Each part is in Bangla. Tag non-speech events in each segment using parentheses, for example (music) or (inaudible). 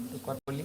একটু কথা বলি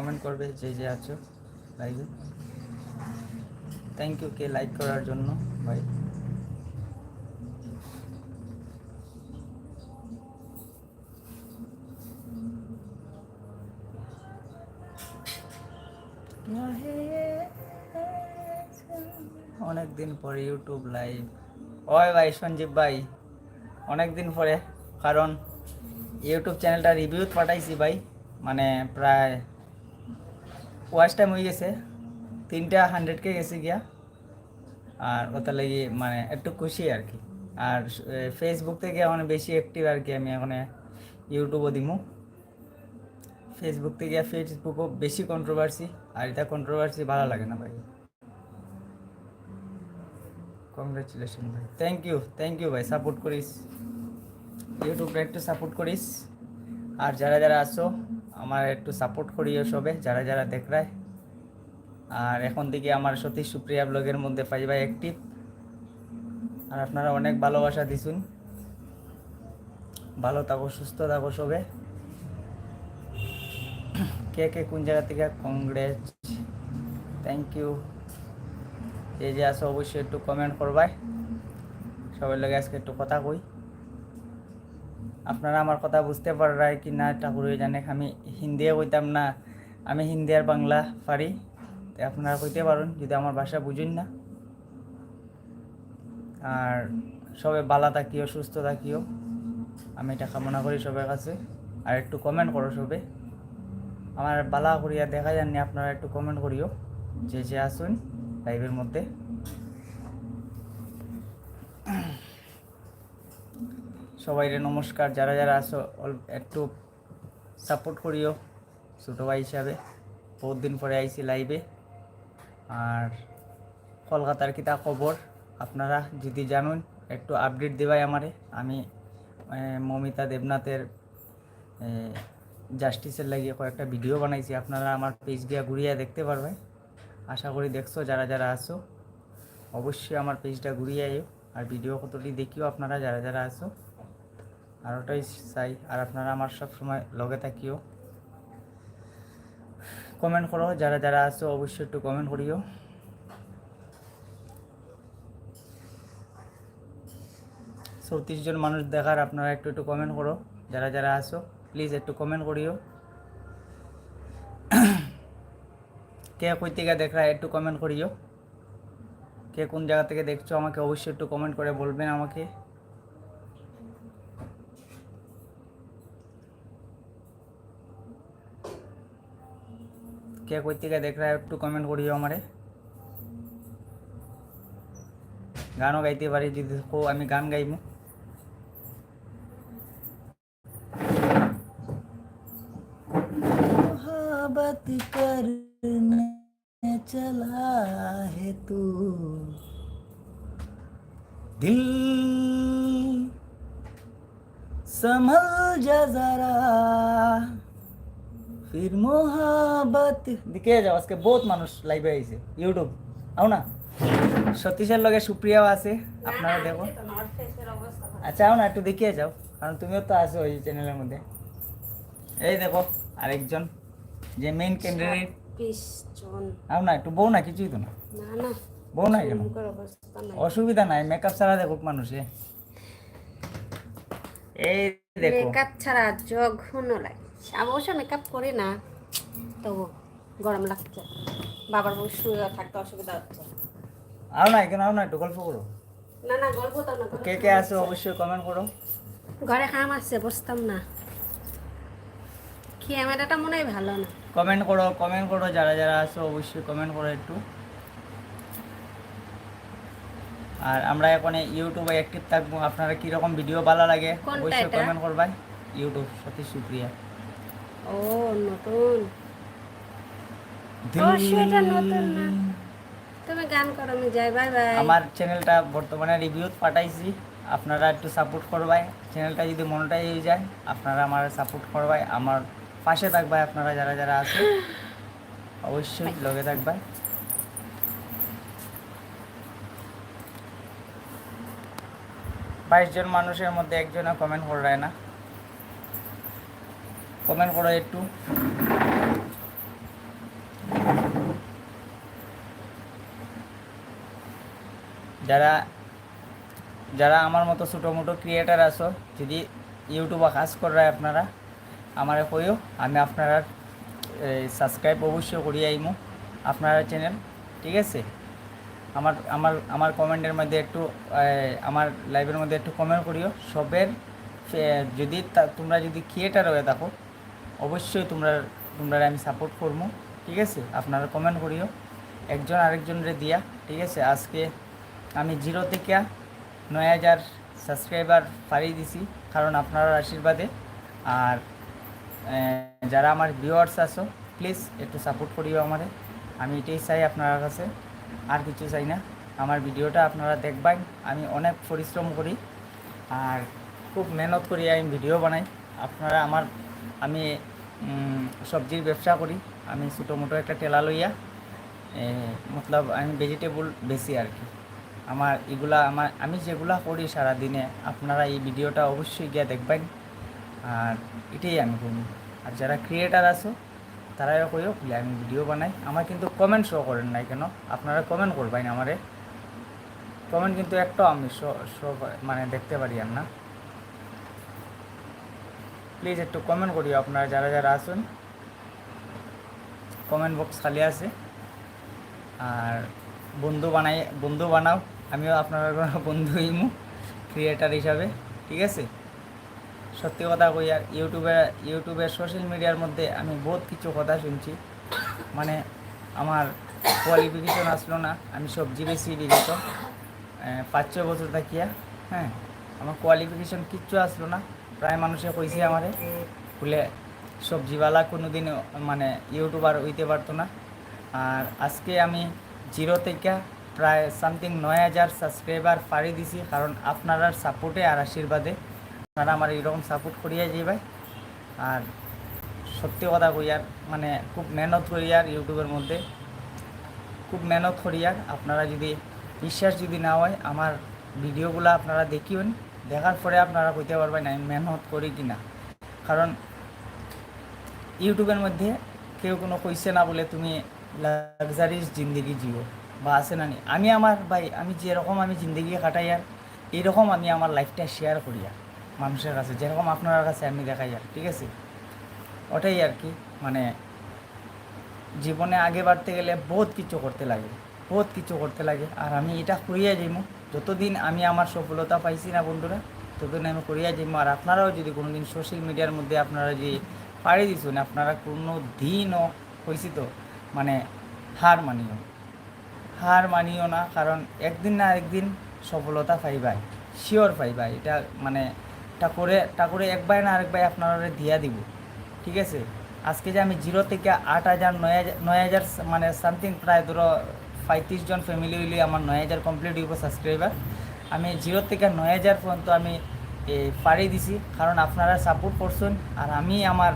কমেন্ট করবে, যে যে আছো লাইভে থ্যাংক ইউ কে লাইক করার জন্য ভাই অনেক দিন পরে ইউটিউব লাইভ ওই ভাই, সঞ্জীব ভাই অনেক দিন পরে, কারণ ইউটিউব চ্যানেলটা রিভিউ পাঠাইছি ভাই মানে প্রায় ওয়াচ টাইম হয়ে গেছে। তিনটা হান্ড্রেডকে গেছে গিয়া। আর ওটা লাগি মানে একটু খুশি আর কি। আর ফেসবুক থেকে অনেক বেশি অ্যাক্টিভ আর কি আমি এখন ইউটিউবও দিমু। ফেসবুক থেকে ফেসবুকও বেশি কন্ট্রোভার্সি আর এটা কন্ট্রোভার্সি ভালো লাগে না ভাই। কংগ্রেচুলেশন ভাই। থ্যাংক ইউ থ্যাংক ইউ ভাই। সাপোর্ট করিস। ইউটিউবটা একটু সাপোর্ট করিস। আর যারা যারা আসো আমার একটু সাপোর্ট করিও সবে, যারা যারা দেখরায়। আর এখন থেকে আমার সতীশ সুপ্রিয়া ব্লগের মধ্যে পাইবা অ্যাক্টিভ আর আপনারা অনেক ভালোবাসা দিছুন। ভালো থাকো, সুস্থ থাকো সবে। কে কে কোন জায়গা থেকে কংগ্রেস থ্যাংক ইউ যে যে আসো অবশ্যই একটু কমেন্ট করবাই। সবার লগে আজকে একটু কথা কই। আপনারা আমার কথা বুঝতে পারায় কি না ঠাকুরই জানে আমি হিন্দিও কইতাম না। আমি হিন্দি আর বাংলা পারি। তাই আপনারা কইতে পারুন, যদি আমার ভাষা বুঝুন না। আর সবে বালা থাকিও, সুস্থ থাকিও। আমি এটা কামনা করি সবার কাছে। আর একটু কমেন্ট করো সবে। আমার বালা করিয়া দেখা যাননি, আপনারা একটু কমেন্ট করিও। যে যে আসুন লাইভের মধ্যে। সবাইরে নমস্কার, যারা যারা আসো একটু সাপোর্ট করিও ছোটো ভাই হিসাবে। বহুত দিন পরে আইছি লাইভে আর কলকাতার কিতা খবর? আপনারা যদি জানুন, একটু আপডেট দেবাই আমারে। আমি মমিতা দেবনাথের জাস্টিসের লাগিয়ে কয়েকটা ভিডিও বানাইছি। আপনারা আমার পেজ গিয়া ঘুরিয়ে দেখতে পারবেন। আশা করি দেখছ, যারা যারা আসো অবশ্যই আমার পেজটা ঘুরিয়ে আইও। আর ভিডিও কতটি দেখিও আপনারা, যারা যারা আসো আর ওটাই চাই। আর আপনারা আমার সব সময় লগে থাকিও। কমেন্ট করো, যারা যারা আসো অবশ্যই একটু কমেন্ট করিও। চৌত্রিশ জন মানুষ দেখার, আপনারা একটু একটু কমেন্ট করো। যারা যারা আসো প্লিজ একটু কমেন্ট করিও। কে কই থেকে দেখা একটু কমেন্ট করিও। কে কোন জায়গা থেকে দেখছ, আমাকে অবশ্যই একটু কমেন্ট করে বলবেন আমাকে। কে কই থেকে দেখা একটু কমেন্ট করিও আমারে গানও গাইতে পারি যদি দেখো আমি গান গাইমু मोहब्बत करने चला है तू दिल संभल जा जरा ফির মোহাবত দিকে যাও আজকে বহুত মানুষ লাইভে আইছে ইউটিউব আও না? সতীশের লগে সুপ্রিয়াও আছে আপনারা দেখো। আচ্ছা আও না একটু দেখিয়ে যাও কারণ তুমিও তো আছো ওই চ্যানেলের মধ্যে। এই দেখো আরেকজন যে মেইন ক্যান্ডিডেট আও না একটু বউ না কিছুই তো না। বউ না কেন? অসুবিধা নাই মেকআপ ছাড়া দেখুক মানুষে। এই দেখো। মেকআপ ছাড়া জঘন্য লাগে। অবশ্য মেকআপ করি না তবু গরম লাগছে। বাবার বউ শুয়ে থাকতে অসুবিধা হচ্ছে। আও না এখানে আও না একটু গল্প করো। না না গল্প তো না কে কে আছে অবশ্যই কমেন্ট করো। ঘরে কাম আছে বসতাম না। ক্যামেরাটা মনে হয় ভালো না। কমেন্ট করো কমেন্ট করো যারা যারা আছো অবশ্যই কমেন্ট করো একটু। আর আমরা এখন ইউটিউবে অ্যাক্টিভ থাকব। আপনারা কীরকম ভিডিও ভালো লাগে অবশ্যই কমেন্ট করবেন ইউটিউব সত্যি শুক্রিয়া ও নতুন। অবশ্যই এটা নতুন না। তুমি গান করো আমি যাই বাই বাই। আমার চ্যানেলটা বর্তমানে রিভিউ পাঠাইছি। আপনারা একটু সাপোর্ট করবাই। চ্যানেলটা যদি মনোটাই হয়ে যায় আপনারা আমার সাপোর্ট করবাই। আমার পাশে থাকবাই আপনারা যারা যারা আছে। অবশ্যই লগে থাকবাই। বাইশ জন মানুষের মধ্যে একজনও কমেন্ট করে না। কমেন্ট করো একটু। যারা যারা আমার মতো ছোটো মোটো ক্রিয়েটার আছো, যদি ইউটিউবে কাজ করায় আপনারা, আমার কইও, আমি আপনারা সাবস্ক্রাইব অবশ্যই করিয়ে আইমু, আপনারা চ্যানেল ঠিক আছে? আমার আমার আমার কমেন্টের মধ্যে একটু আমার লাইভের মধ্যে একটু কমেন্ট করিও। সবের যদি তোমরা যদি ক্রিয়েটার হয়ে থাকো অবশ্যই তোমরা তোমরা আমি সাপোর্ট করব, ঠিক আছে? আপনারা কমেন্ট করিও। একজন আরেকজনের দিয়া, ঠিক আছে? আজকে আমি জিরো থেকে নয় হাজার সাবস্ক্রাইবার পাড়িয়ে দিছি, কারণ আপনার আশীর্বাদে। আর যারা আমার ভিউয়ার্স আছো প্লিজ একটু সাপোর্ট করিও আমারে। আমি এটাই চাই আপনার কাছে। আর কিছু চাই না। আমার ভিডিওটা আপনারা দেখবেন। আমি অনেক পরিশ্রম করি। আর খুব মেহনত করি আমি ভিডিও বানাই। আপনারা আমার, আমি সবজির ব্যবসা করি। আমি ছোটো মোটো একটা টেলা লইয়া মতলব আমি ভেজিটেবল বেশি আর কি। আমার এগুলা আমার, আমি যেগুলা করি সারাদিনে, আপনারা এই ভিডিওটা অবশ্যই গিয়ে দেখবেন। আর এটাই আমি করি আর যারা ক্রিয়েটার আছো, তারাও কইও বলে আমি ভিডিও বানাই। আমার কিন্তু কমেন্ট শো করেন নাই কেন? আপনারা কমেন্ট করবেন আমারে। কমেন্ট কিন্তু একটাও আমি শো শো মানে দেখতে পারি আর না। প্লিজ একটু কমেন্ট করিও আপনারা, যারা যারা আসুন কমেন্ট বক্স খালি আছে। আর বন্ধু বানাই, বন্ধু বানাও। আমিও আপনার (laughs) বন্ধু ইমু ক্রিয়েটার হিসাবে, ঠিক আছে? সত্যি কথা কই, আর ইউটিউবে ইউটিউবে সোশ্যাল মিডিয়ার মধ্যে আমি বহুত কিছু কথা শুনছি। মানে আমার কোয়ালিফিকেশন আসলো না, আমি সবজি বেশি বিগত পাঁচ ছয় বছর থাকিয়া হ্যাঁ? আমার কোয়ালিফিকেশন কিচ্ছু আসলো না। প্রায় মানুষে কইছে আমারে, বলে সবজিওয়ালা কোনো দিন মানে ইউটিউবার হইতে পারতো না। আর আজকে আমি জিরো থেকে প্রায় সামথিং নয় হাজার সাবস্ক্রাইবার পাড়ি দিছি, কারণ আপনারা সাপোর্টে আর আশীর্বাদে আপনারা আমার এরকম সাপোর্ট করিয়া যাইবাই। আর সত্যি কথা কই, আর মানে খুব মেহনত করি আর ইউটিউবের মধ্যে। খুব মেহনত করি আর, আপনারা যদি, বিশ্বাস যদি না হয়, আমার ভিডিওগুলো আপনারা দেখিবেন দেখার পরে আপনারা কইতে পারবেন আমি মেহনত করি কি না কারণ ইউটিউবের মধ্যে কেউ কোনো কইছে না বলে তুমি লাক্সারিস জিন্দগি জিও বা আছে না নি। আমি আমার ভাই, আমি যেরকম আমি জিন্দগি কাটাই আর এরকম আমি আমার লাইফটা শেয়ার করি আর মানুষের কাছে, যেরকম আপনার কাছে আমি দেখাই আর, ঠিক আছে? ওটাই আর কি মানে জীবনে আগে বাড়তে গেলে বহুত কিছু করতে লাগে, বহুত কিছু করতে লাগে। আর আমি এটা করিয়া যাইমু। যতদিন আমি আমার সফলতা পাইছি না বন্ধুরা, ততদিন আমি করিয়া যে আর আপনারাও যদি কোনোদিন সোশ্যাল মিডিয়ার মধ্যে আপনারা যদি পাড়ি দিছেন, আপনারা কোনো দিনও হয়েছি তো মানে হার মানিও। হার মানিও না, কারণ একদিন না একদিন সফলতা পাইবাই শিওর পাইবাই। এটা মানে টা করে টা করে একবার না আরেকবার আপনারা দিয়া দিব। ঠিক আছে? আজকে যে আমি জিরো থেকে আট হাজার, নয় হাজার মানে সামথিং প্রায় ধরো পঁয়ত্রিশ জন ফ্যামিলি হইলে আমার নয় হাজার কমপ্লিট হইব সাবস্ক্রাইবার আমি জিরো থেকে নয় হাজার পর্যন্ত আমি পাড়ি দিছি। কারণ আপনারা সাপোর্ট করছেন। আর আমি আমার,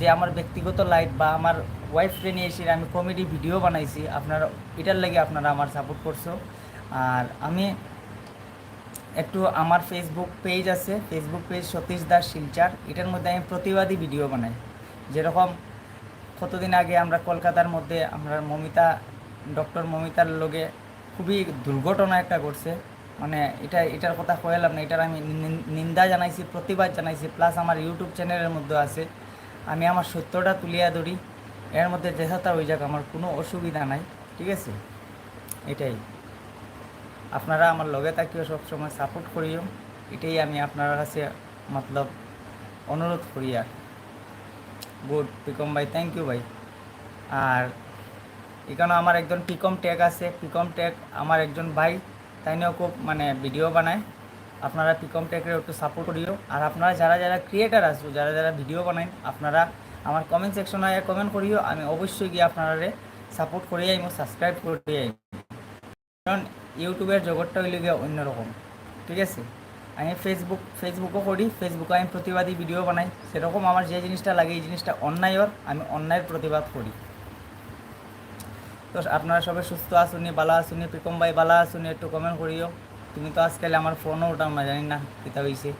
যে আমার ব্যক্তিগত লাইফ বা আমার ওয়াইফকে নিয়ে এসে আমি কমেডি ভিডিও বানাইছি, আপনারা, এটার লাগে আপনারা আমার সাপোর্ট করছ। আর আমি একটু আমার ফেসবুক পেজ আছে। Facebook page Satish Das Silchar. এটার মধ্যে আমি প্রতিবাদী ভিডিও বানাই। যেরকম কতদিন আগে আমরা কলকাতার মধ্যে আমরা মমিতা ডক্টর মমিতার লগে খুবই দুর্ঘটনা একটা ঘটছে। মানে এটা, এটার কথা কয়ালাম না, এটার আমি নিন্দা জানাইছি, প্রতিবাদ জানাইছি প্লাস আমার ইউটিউব চ্যানেলের মধ্যে আছে। আমি আমার সত্যটা তুলিয়া ধরি, এর মধ্যে যেহেতা হয়ে যাক আমার কোনো অসুবিধা নাই, ঠিক আছে? এটাই। আপনারা আমার লগে থাকিও সবসময় সাপোর্ট করিও, এটাই আমি আপনার কাছে মতলব অনুরোধ করি আর। গুড পিকম ভাই থ্যাংক ইউ ভাই। আর এখানে আমার একজন পিকম ট্যাগ আছে। পিকম ট্যাগ আমার একজন ভাই তাইনিও খুব মানে ভিডিও বানায়। আপনারা পিকম ট্যাগের একটু সাপোর্ট করিও আর আপনারা যারা যারা ক্রিয়েটার আছো, যারা যারা ভিডিও বানায়, আপনারা আমার কমেন্ট সেকশনে কমেন্ট করিও। আমি অবশ্যই গিয়ে আপনারা সাপোর্ট করিয়ে আইমো সাবস্ক্রাইব করিয়ে আইমো। কারণ ইউটিউবের জগৎটা হইলে গিয়ে অন্যরকম, ঠিক আছে? আমি ফেসবুক ফেসবুকও করি ফেসবুকে আমি প্রতিবাদী ভিডিও বানাই। সেরকম আমার যে জিনিসটা লাগে, এই জিনিসটা অন্যায়র আমি অন্যায়ের প্রতিবাদ করি। তো আপনারা সবাই সুস্থ আসুনি বালা আসুনি পিকম ভাই বালা আসুনি একটু কমেন্ট করিও। তুমি তো আজকাল আমার ফোনও ওঠাও না, জানি না কিতা হয়েছে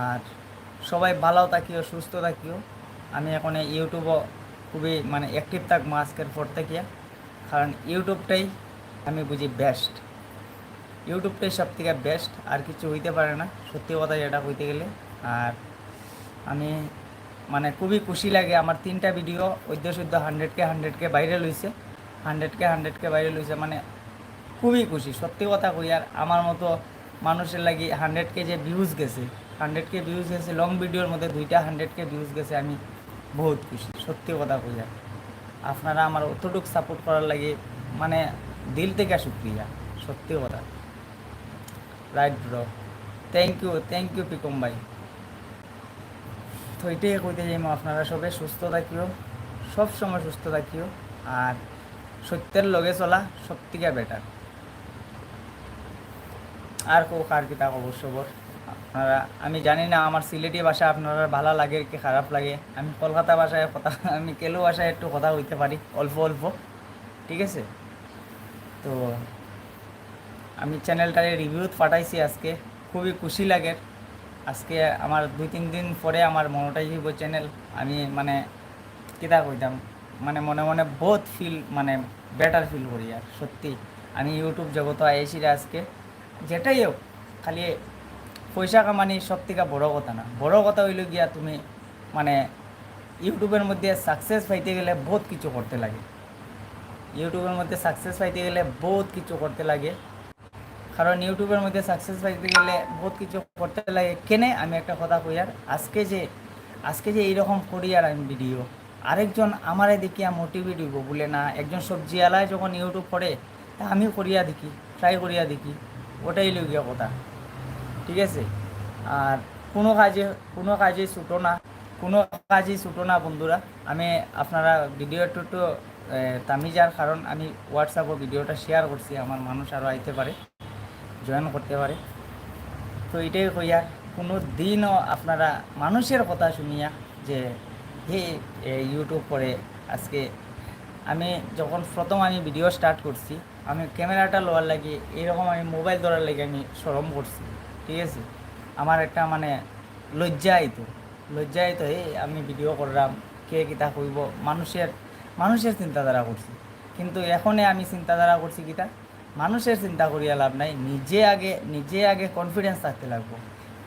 আর সবাই ভালো থাকিও, সুস্থ থাকিও। আমি এখন ইউটিউবও খুবই মানে অ্যাক্টিভ থাকব আজকের পর থেকে। কারণ ইউটিউবটাই আমি বুঝি বেস্ট ইউটিউবটাই সব থেকে বেস্ট আর কিছু হইতে পারে না, সত্যি কথা যেটা হইতে গেলে। আর আমি মানে খুবই খুশি লাগে, আমার তিনটা ভিডিও ঐদ্য সদ্য হান্ড্রেডকে হান্ড্রেডকে ভাইরাল লইছে হান্ড্রেডকে হান্ড্রেডকে বাইরে লইছে মানে খুবই খুশি। সত্যি কথা কই, আর আমার মতো মানুষের লাগি হান্ড্রেডকে যে ভিউজ গেছে হান্ড্রেডকে ভিউজ গেছে লং ভিডিওর মধ্যে দুইটা হান্ড্রেডকে ভিউজ গেছে, আমি বহুত খুশি, সত্যি কথা কই, আর আপনারা আমার অতটুক সাপোর্ট করার লাগে মানে দিল থেকে শুক্রিয়া, সত্যি কথা। Right bro thank you thank you পিকম ভাই। তো এটাই কইতে যাইম আপনারা সবে সুস্থ থাকিও সব সময় সুস্থ থাকিও, আর সত্যের লগে চলা সব থেকে বেটার আর কো, কার কিতা অবশ্য আপনারা, আমি জানি না, আমার সিলেটি ভাষা আপনারা ভালো লাগে কি খারাপ লাগে? আমি কলকাতা ভাষায় কথা, আমি কেলো ভাষায় একটু কথা হইতে পারি, অল্প অল্প। ঠিক আছে? তো, আমি চ্যানেলটারে রিভিউ পাঠাইছি আজকে, খুবই খুশি লাগে। আজকে আমার দুই, তিন দিন পরে আমার মনোটাইজ হইব চ্যানেল আমি মানে কিতা কইতাম মানে মনে মনে বহুত ফিল মানে বেটার ফিল করি আর সত্যি আমি ইউটিউব জগতে আইছি রে আজকে। যেটাই হোক, খালি পয়সা কামানি সব থেকে বড় কথা না। বড় কথা হইল গিয়া তুমি মানে ইউটিউবের মধ্যে সাকসেস পাইতে গেলে বহুত কিছু করতে লাগে। ইউটিউবের মধ্যে সাকসেস পাইতে গেলে বহুত কিছু করতে লাগে। কারণ ইউটিউবের মধ্যে সাকসেস পাইতে গেলে বহুত কিছু করতে লাগে। কেনে? আমি একটা কথা কই আর, আজকে যে আজকে যে এইরকম করি আর আমি ভিডিও আরেকজন আমারে দেখিয়া মোটিভেট হইব বলে না। একজন সবজিওয়ালায় যখন ইউটিউব করে, তা আমিও করিয়া দেখি ট্রাই করিয়া দেখি। ওটাই লগিয়া কথা। ঠিক আছে? আর কোনো কাজে কোনো কাজে ছুটো না। কোনো কাজেই ছুটো না বন্ধুরা। আমি আপনারা ভিডিও একটু একটু তামিজার কারণ আমি হোয়াটসঅ্যাপে ভিডিওটা শেয়ার করছি, আমার মানুষ আরও আইতে পারে জয়েন করতে পারে। তো এটাই কইয়া, কোনো দিনও আপনারা মানুষের কথা শুনিয়া যে হে ইউটিউব করে। আজকে আমি যখন প্রথম আমি ভিডিও স্টার্ট করছি, আমি ক্যামেরাটা লোয়ার লাগে এরকম আমি মোবাইল ধরার লাগে আমি সরম করছি, ঠিক আছে? আমার একটা মানে লজ্জা আইতো লজ্জা আইতো এই আমি ভিডিও করলাম, কে কিতা কইব, মানুষের মানুষের চিন্তাধারা করছি। কিন্তু এখনে আমি চিন্তাধারা করছি কিতা? মানুষের চিন্তা করিয়া লাভ নাই, নিজে আগে নিজে আগে কনফিডেন্স থাকতে লাগবো।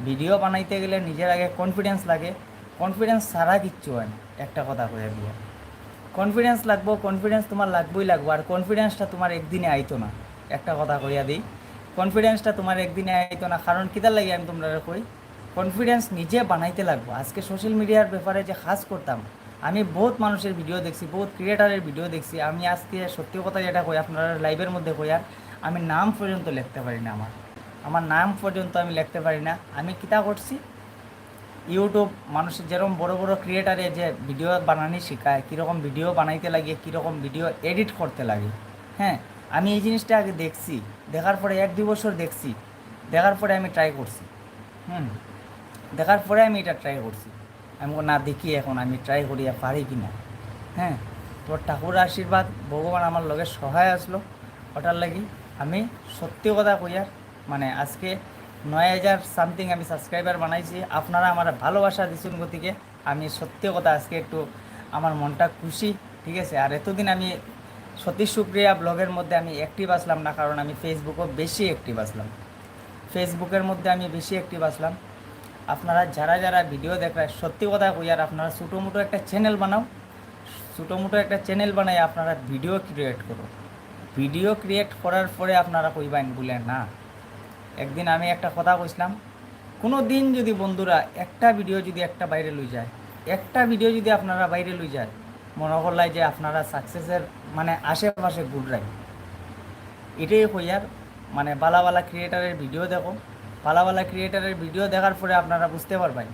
ভিডিও বানাইতে গেলে নিজের আগে কনফিডেন্স লাগে কনফিডেন্স ছাড়া কিচ্ছু হয় না। একটা কথা কইয়া দিয়া কনফিডেন্স লাগবো কনফিডেন্স তোমার লাগবেই লাগবো, আর কনফিডেন্সটা তোমার একদিনে আইতো না। একটা কথা কইয়া দিই। কনফিডেন্সটা তোমার একদিনে আইতো না, কারণ কিতার লাগে আমি তোমরা কই? কনফিডেন্স নিজে বানাইতে লাগবো। আজকে সোশ্যাল মিডিয়ার ব্যাপারে যে খাস করতাম, আমি বহুত মানুষের ভিডিও দেখছি, বহুত ক্রিয়েটারের ভিডিও দেখছি। আমি আজকে সত্যি কথা যেটা কই, আপনারা লাইভের মধ্যে কই আর আমি নাম পর্যন্ত লিখতে পারি না আমার। আমার নাম পর্যন্ত আমি লিখতে পারি না। আমি কিতা করছি ইউটিউব মানুষের যেরকম বড় বড় ক্রিয়েটারে যে ভিডিও বানানি শেখায়, কীরকম ভিডিও বানাইতে লাগে, কীরকম ভিডিও এডিট করতে লাগে হ্যাঁ? আমি এই জিনিসটা আগে দেখছি, দেখার পরে এক দুই বছর দেখছি, দেখার পরে আমি ট্রাই করছি, হুম? দেখার পরে আমি এটা ট্রাই করছি। আমি না, দেখি এখন, আমি ট্রাই করি পারি কি না হ্যাঁ? তোর ঠাকুর আশীর্বাদ, ভগবান আমার লগে সহায় আসলো। ওটার লাগি আমি সত্যি কথা কইয়ার মানে আজকে নয় হাজার সামথিং আমি সাবস্ক্রাইবার বানাইছি। আপনারা আমার ভালোবাসা দিচ্ছেন গতিকে আমি সত্যি কথা আজকে একটু আমার মনটা খুশি, ঠিক আছে? আর এতদিন আমি সতীশ সুপ্রিয়া ব্লগের মধ্যে আমি অ্যাক্টিভ আসলাম না, কারণ আমি ফেসবুকও বেশি অ্যাক্টিভ আসলাম। ফেসবুকের মধ্যে আমি বেশি অ্যাক্টিভ আসলাম। আপনারা যারা যারা ভিডিও দেখরা সত্যি কথা কই, আর আপনারা ছোটো মোটো একটা চ্যানেল বানাও। ছোটো মোটো একটা চ্যানেল বানাই আপনারা ভিডিও ক্রিয়েট করো। ভিডিও ক্রিয়েট করার পরে আপনারা কইবেন, বলে না। একদিন আমি একটা কথা কইছিলাম, কোনো দিন যদি বন্ধুরা একটা ভিডিও যদি একটা বাইরে লই যায়, একটা ভিডিও যদি আপনারা বাইরে লই যায়, মনে করলাই যে আপনারা সাকসেসের মানে আশেপাশে ঘুরাই এটাই কইয়ার মানে বালা বালা ক্রিয়েটারের ভিডিও দেখো। বালা বালা ক্রিয়েটারের ভিডিও দেখার পরে আপনারা বুঝতে পারবেন।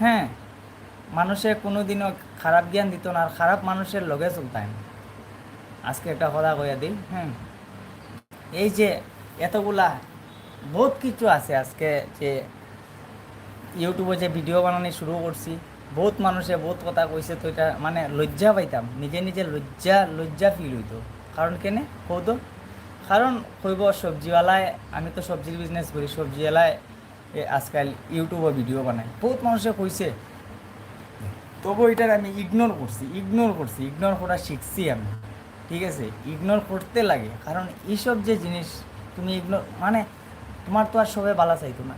হ্যাঁ মানুষে কোনো দিনও খারাপ জ্ঞান দিত না, আর খারাপ মানুষের লগে চলতাম আজকে একটা কথা কইয়া দিই হ্যাঁ। এই যে এতগুলা বহুত কিছু আছে আজকে যে ইউটিউবে যে ভিডিও বানানি শুরু করছি, বহুত মানুষে বহুত কথা কইছে, তো এটা মানে লজ্জা পাইতাম, নিজে নিজে লজ্জা লজ্জা ফিল হইতো। কারণ কেনে? কৌত কারণ কইব, সবজিওয়ালায়, আমি তো সবজির বিজনেস করি, সবজিওয়ালায় আজকাল ইউটিউবে ভিডিও বানায় বহুত মানুষে কইছে। তবু এটার আমি ইগনোর করছি ইগনোর করছি ইগনোর করা শিখছি আমি। ঠিক আছে? ইগনোর করতে লাগে। কারণ এইসব যে জিনিস, তুমি ইগনোর মানে তোমার তো আর সবাই বালা চাইতো না।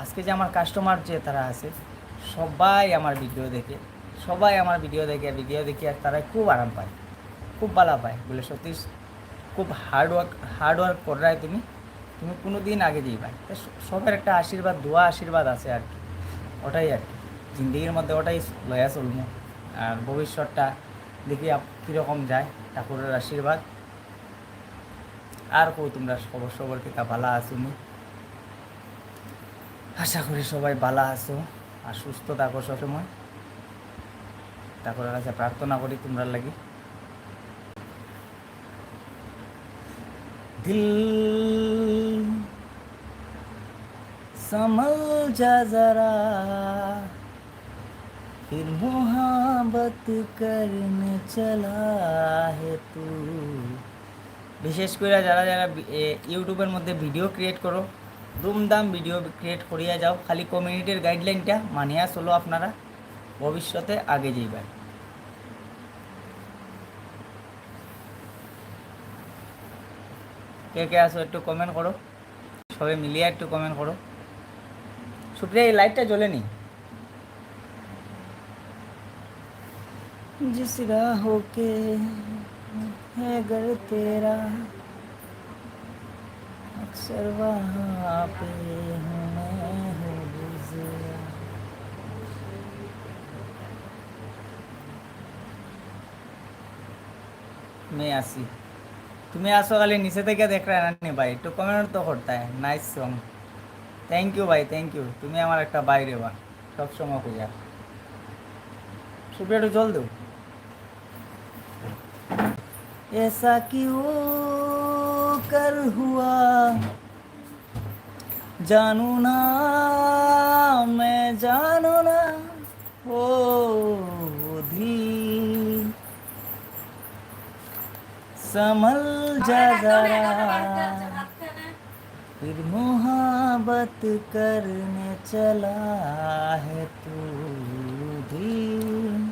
আজকে যে আমার কাস্টমার যে তারা আছে, সবাই আমার ভিডিও দেখে, সবাই আমার ভিডিও দেখে ভিডিও দেখে আর তারা খুব আরাম পায়, খুব ভালো পায়। বলে সত্যি, খুব হার্ড ওয়ার্ক করায় তুমি তুমি কোনো দিন আগে দিয়ে স- সবার একটা আশীর্বাদ, দোয়া, আশীর্বাদ আছে আর কি। ওটাই আর কি। জিন্দগির মধ্যে ওটাই লয়া চলমু। আর ভবিষ্যৎটা দেখি কীরকম যায়, ঠাকুরের আশীর্বাদ। আর কো তোমরা খবর সবর কিতা ভালা আসুনি আশা করি সবাই ভালো আছো আর সুস্থ থাকো সবসময় ঠাকুরের কাছে প্রার্থনা করি তোমরা লাগি दिल संभल जा जरा फिर मोहब्बत करने चला है तू বিশেষ করে যারা যারা বি- এ, ইউটিউবের মধ্যে ভিডিও ক্রিয়েট করো দুমদাম ভিডিও ক্রিয়েট করিয়া যাও খালি কমিউনিটির গাইডলাইনটা মানিয়া চলো আপনারা ভবিষ্যতে আগে যাইবেন কে কে আসো একটু কমেন্ট করো সবাই মিলিয়ে একটু কমেন্ট করো সুপ্রিয়া এই লাইটটা জ্বলেনি जिस राहों के है घर तेरा अक्सर वहाँ पे हूँ मैं हूँ गुजरा मैं आसी তুমি আসো খালি নিচে থেকে দেখ রা নি ভাই একটু কমেন্ট তো করতে হয় নাইস সং থ্যাংক ইউ ভাই থ্যাংক ইউ তুমি আমার একটা বাইরে বা সবসময় খুঁজা সুপ্রিয়া একটু জল দেও ऐसा क्यों कर हुआ। जानू ना मैं जानू ना ओ दिल संभल जा जरा। फिर मोहब्बत करने चला है तू दिल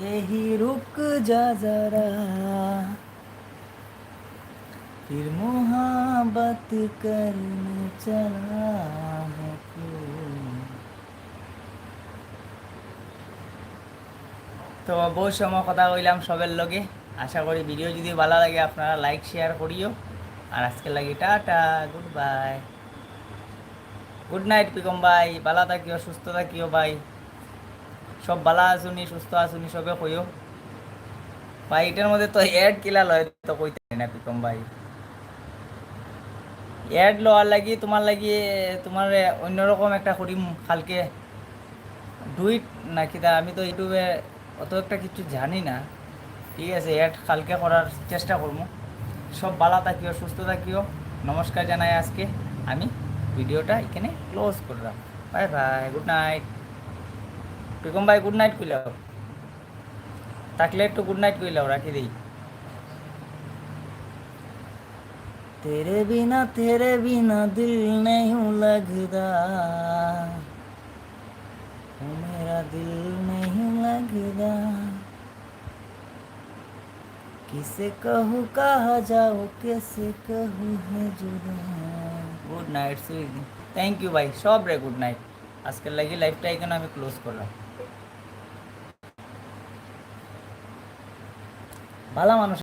यही रुक जा जरा फिर मोहब्बत करने चला है तू তো বহু সময় কথা কইলাম সবের লগে আশা করি ভিডিও যদি ভালো লাগে আপনারা লাইক শেয়ার করিও আর আজকে লাগি tata goodbye good night পিকম ভাই ভালো থাকিও সুস্থ থাকিও ভাই সব ভালো আসুনি সুস্থ আসুনি সবে কইও। ভাই, এটার মধ্যে তো এড কিলা লয় তো কইতে না পিকম ভাই। অ্যাড লওয়ার লাগি তোমার লাগি তোমার অন্যরকম একটা করিম কালকে ডুইট না কিতা, আমি তো ইউটিউবে অত একটা কিছু জানি না। ঠিক আছে এড কালকে করার চেষ্টা করব সব ভালো থাকিও, সুস্থ থাকিও। নমস্কার জানাই আজকে। আমি ভিডিওটা এখানে ক্লোজ করলাম বাই বাই গুড নাইট পিকম ভাই গুড নাইট কইলাও থাকলে একটু গুড নাইট কইলাও রাখি দিই तेरे बिना तेरे बिना दिल नहीं लगता दिल नहीं लगता किसे कहूँ कहा जाओ कैसे कहूँ है जुदा good night sweetie thank you ভাই সব রে গুড নাইট আজকের লাগি লাইফটা এখানে আমি ক্লোজ করলাম ভালো মানুষ